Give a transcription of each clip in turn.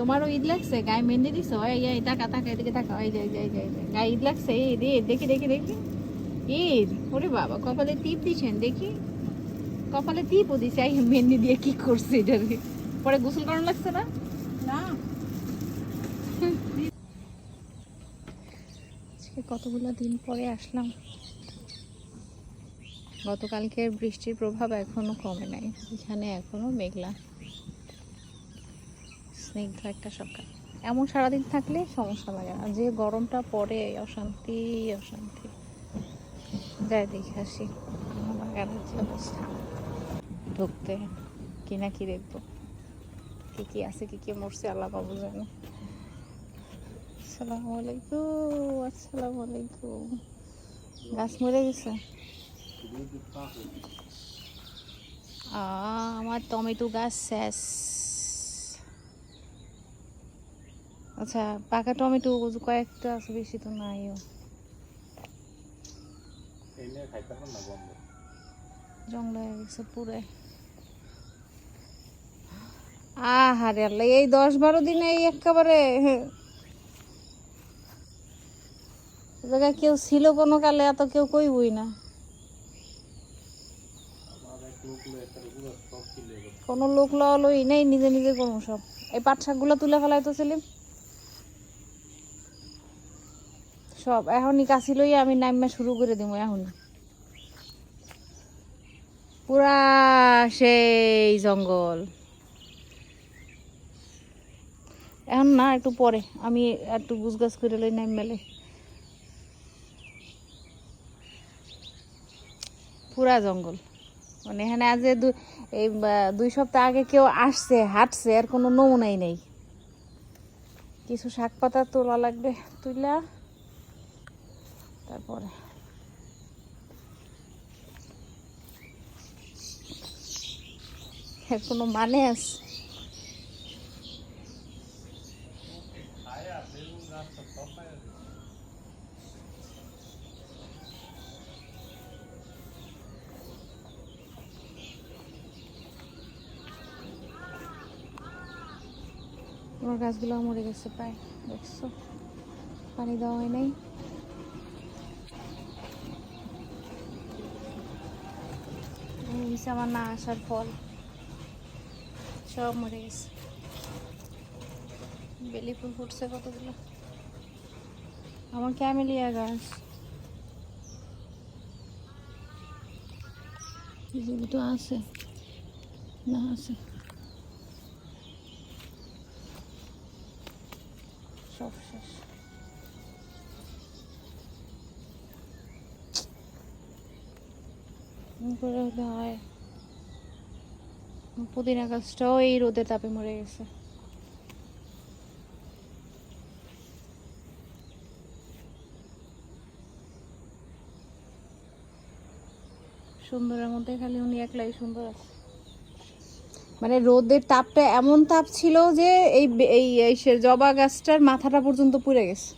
তোমারও ঈদ লাগছে? গায়ে মেহেন্দি দিছো? এই এই টাকা টাকা এদিকে টাকা এই যে এই যে এই যে, এই যে। গায়ে ঈদ লাগছে? এই রে দেখি দেখি দেখি। ঈদ? ওরে বাবা কপালে টিপ দিছেন দেখি। কপালে টিপও দিছে এই মেহেন্দি দিয়ে কি করছে এটা পরে গোসল করানো লাগছে না? না। আজকে কতগুলো দিন পরে আসলাম। গতকালকের বৃষ্টির প্রভাব এখনও কমে নাই। এখানে এখনও মেঘলা। স্নিগ্ধ একটা সকাল। এমন সারাদিন থাকলে সমস্যা লাগে না। যে গরমটা পড়ে, অশান্তি অশান্তি। যাই দেখে আসি। বাগানের যে অবস্থা। ঢুকতে কি না কি দেখব। কি কি আছে, কি কি মরছে, আল্লাহ বাবু জানে। আসসালামু আলাইকুম আসসালামু আলাইকুম। গাছ মরে গেছে? আমার টমেটো গাছ শেষ। আচ্ছা পাকা টমেটো কয়েকটা আছে বেশি তো নাইও। জঙ্গল হয়ে গেছে পুরে। আহারে আল্লাহ এই দশ বারো দিনে এই একেবারে। জায়গায় কেউ ছিল কোনো কালে এত কেউ কইবই না। কোনো লোক লওয়া লই নেই নিজে নিজে করব সব। এই পাট শাকগুলো তুলে ফেলাই তো সেলিম সব। এখনই কাছি লই আমি নাইমা শুরু করে দিব এখন পুরা সেই জঙ্গল। এখন না, একটু পরে। আমি একটু গুছ গাছ করে লই নাইম মেলে পুরা জঙ্গল। মানে এখানে আজ এই দুই সপ্তাহ আগে কেউ আসছে, হাঁটছে, আর কোনো নমুনাই নেই। কিছু শাক পাতা তোলা লাগবে, তুইলা। তারপরে। এর কোনো মানে আছে? আমার গাছগুলো মরে গেছে প্রায়, দেখছ? পানি দেওয়া হয় নাই। হইছে আমার না আসার ফল। সব মরে গেছে। বেলি ফুল ফুটছে কতগুলো? আমার ক্যামেলিয়া গাছ তো আছে। না আছে সব শেষ এরকম করে হলে হয় পুদিনা গাছটাও এই রোদের তাপে মরে গেছে। সুন্দরের মধ্যে খালি উনি একলাই সুন্দর আছে। মানে রোদের তাপটা এমন তাপ ছিল যে এই এই জবা গাছটার মাথাটা পর্যন্ত পুড়ে গেছে।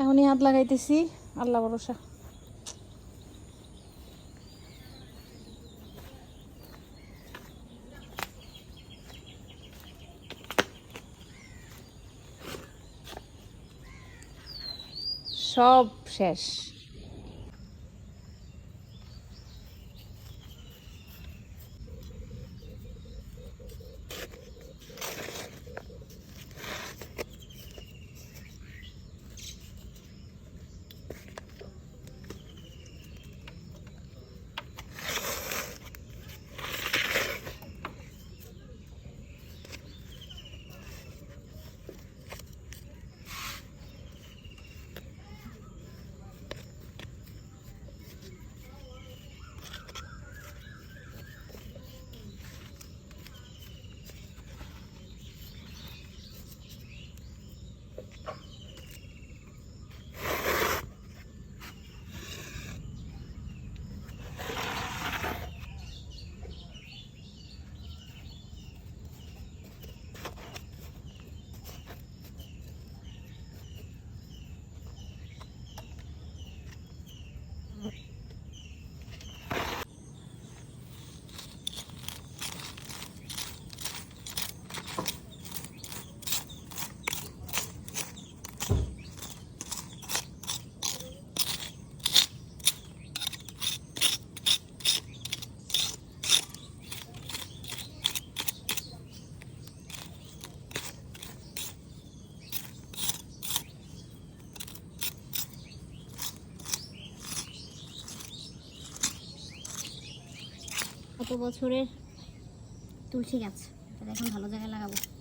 এখনই হাত লাগাইতেছি। আল্লাহ ভরসা। সব শেষ। বছরের তুলসী গাছ। এটা এখন ভালো জায়গায় লাগাবো।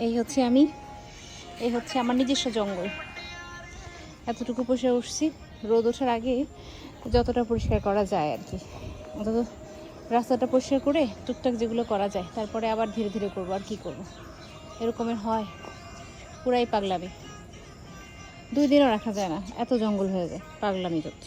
এই হচ্ছে আমি, এই হচ্ছে আমার নিজস্ব জঙ্গল। এতটুকু পরিষ্কার উঠছি। রোদ ওঠার আগে যতটা পরিষ্কার করা যায় আর কি। অন্তত রাস্তাটা পরিষ্কার করে টুকটাক যেগুলো করা যায়, তারপরে আবার ধীরে ধীরে করব আর কি করব। এরকমের হয়। পুরাই পাগলামি। দুই দিনও রাখা যায় না। এত জঙ্গল হয়ে যায়, পাগলামি যত